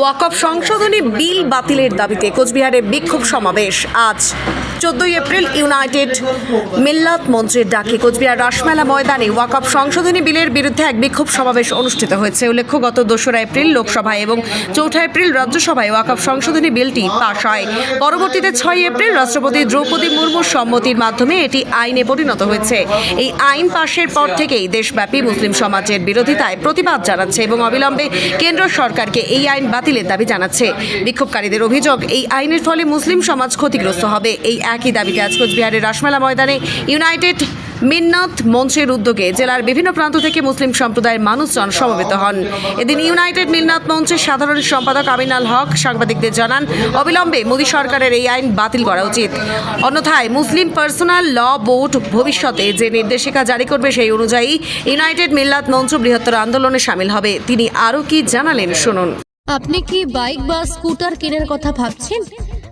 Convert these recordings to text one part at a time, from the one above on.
ওয়াকফ সংশোধনী বিল বাতিলের দাবিতে কোচবিহারে বিক্ষোভ সমাবেশ। আজ চোদ্দই এপ্রিল ইউনাইটেড মিল্লাত মঞ্চের ডাকে কোচবিহার রাসমেলা ময়দানে ওয়াকফ সংশোধনী বিলের বিরুদ্ধে এক বিক্ষোভ সমাবেশ অনুষ্ঠিত হয়েছে। উল্লেখ্য, গত দোসরা এপ্রিল লোকসভায় এবং চৌঠা এপ্রিল রাজ্যসভায় ওয়াকফ সংশোধনী বিলটি পাশ হয়। পরবর্তীতে ছয় এপ্রিল রাষ্ট্রপতি দ্রৌপদী মুর্মুর সম্মতির মাধ্যমে এটি আইনে পরিণত হয়েছে। এই আইন পাশের পর থেকেই দেশব্যাপী মুসলিম সমাজের বিরোধিতায় প্রতিবাদ জানাচ্ছে এবং অবিলম্বে কেন্দ্র সরকারকে এই আইন বাতিলের দাবি জানাচ্ছে। বিক্ষোভকারীদের অভিযোগ, এই আইনের ফলে মুসলিম সমাজ ক্ষতিগ্রস্ত হবে। এই একই দাবিতে আজ কোচবিহারের রাসমেলা ময়দানে ইউনাইটেড মিন্নাত মঞ্চের উদ্যোগে জেলার বিভিন্ন প্রান্ত থেকে মুসলিম সম্প্রদায়ের মানুষজন সমবেত হন। এদিন ইউনাইটেড মিন্নাত মঞ্চের সাধারণ সম্পাদক আমিনাল হক সাংবাদিকদের জানান, অবিলম্বে মোদী সরকারের এই আইন বাতিল করা উচিত। অন্যথায় মুসলিম পার্সোনাল ল বোর্ড ভবিষ্যতে যে নির্দেশিকা জারি করবে সেই অনুযায়ী ইউনাইটেড মিল্লাত মঞ্চ বৃহত্তর আন্দোলনে সামিল হবে। তিনি আরও কি জানালেন, শুনুন। আপনি কি বাইক বা স্কুটার কেনার কথা ভাবছেন?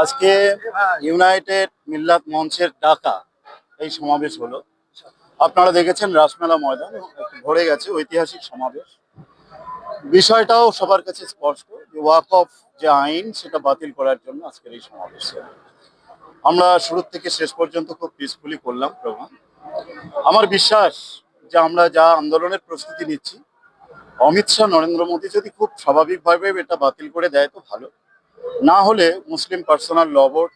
আজকে ইউনাইটেড মিল্লাত মঞ্চের ডাকা এই সমাবেশ হলো। আপনারা দেখেছেন রাসমেলা ময়দান ভরে গেছে ঐতিহাসিক সমাবেশ। বিষয়টাও সবার কাছে স্পষ্ট যে ওয়াক অফ যে আইন, সেটা বাতিল করার জন্য আজকের এই সমাবেশ। আমরা শুরু থেকে শেষ পর্যন্ত খুব পিসফুলি করলাম প্রোগ্রাম। আমার বিশ্বাস যে আমরা যা আন্দোলনের প্রস্তুতি নিচ্ছি, অমিত শাহ, নরেন্দ্র মোদী যদি খুব স্বাভাবিকভাবে এটা বাতিল করে দেয় তো ভালো। না হলে Muslim personal law board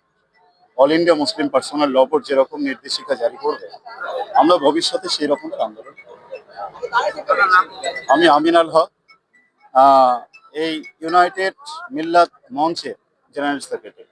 all India Muslim personal law board যেরকম নির্দেশিকা জারি করবে আমরা ভবিষ্যতে সেই রকম আন্দোলন। আমি আমিনাল হক আহ, এই ইউনাইটেড মিল্লাত মঞ্চের জেনারেল সেক্রেটারি